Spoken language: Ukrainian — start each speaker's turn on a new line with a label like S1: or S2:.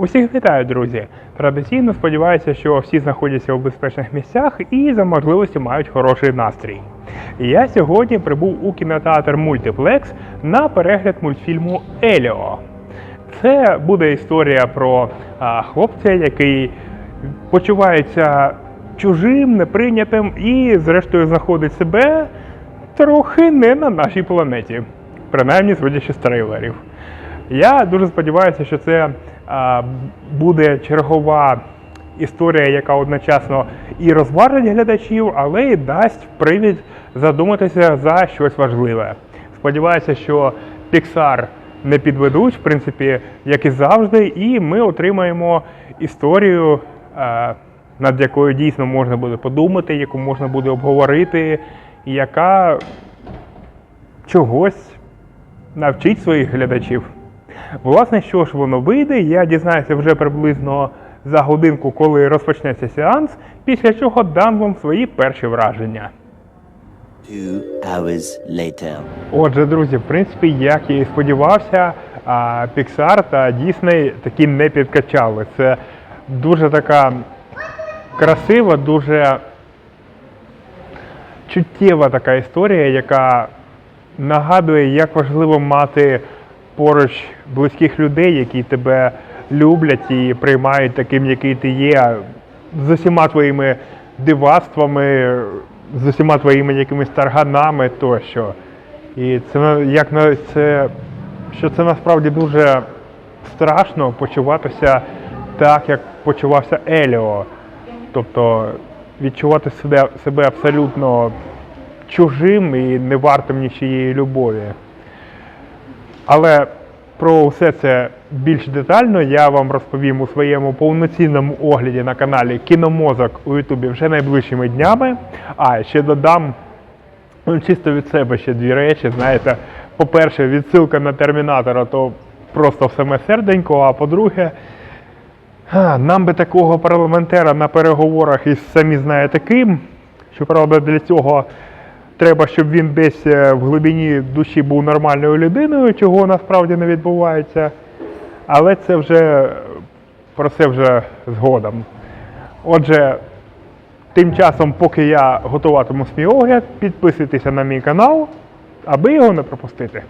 S1: Усіх вітаю, друзі! Традиційно сподіваюся, що всі знаходяться у безпечних місцях і за можливості мають хороший настрій. Я сьогодні прибув у кінотеатр Мультиплекс на перегляд мультфільму Еліо. Це буде історія про а, хлопця, який почувається чужим, неприйнятим і, зрештою, знаходить себе трохи не на нашій планеті, принаймні судячи з трейлерів. Я дуже сподіваюся, що це буде чергова історія, яка одночасно і розважить глядачів, але і дасть привід задуматися за щось важливе. Сподіваюся, що Pixar не підведуть, в принципі, як і завжди, і ми отримаємо історію, над якою дійсно можна буде подумати, яку можна буде обговорити, яка чогось навчить своїх глядачів. Власне, що ж воно вийде, я дізнаюся вже приблизно за годинку, коли розпочнеться сеанс, після чого дам вам свої перші враження.
S2: Two hours later.
S1: Отже, друзі, в принципі, як я і сподівався, Pixar та Disney таки не підкачали. Це дуже така красива, дуже чуттєва така історія, яка нагадує, як важливо мати поруч близьких людей, які тебе люблять і приймають таким, який ти є, з усіма твоїми дивацтвами, з усіма твоїми якимись тарганами тощо. І це як це, що це насправді дуже страшно почуватися так, як почувався Еліо. Тобто відчувати себе, себе абсолютно чужим і не вартим нічиєї любові. Але про все це більш детально я вам розповім у своєму повноцінному огляді на каналі Кіномозок у Ютубі вже найближчими днями. А ще додам ну, чисто від себе ще дві речі. Знаєте, по-перше, відсилка на термінатора то просто в серденько, а по-друге, нам би такого парламентера на переговорах із самі знаєте ким. Щоправда, для цього треба, щоб він десь е, в глибині душі був нормальною людиною, чого насправді не відбувається. Але це вже про це вже згодом. Отже, тим часом, поки я готуватиму свій огляд, підписуйтеся на мій канал, аби його не пропустити.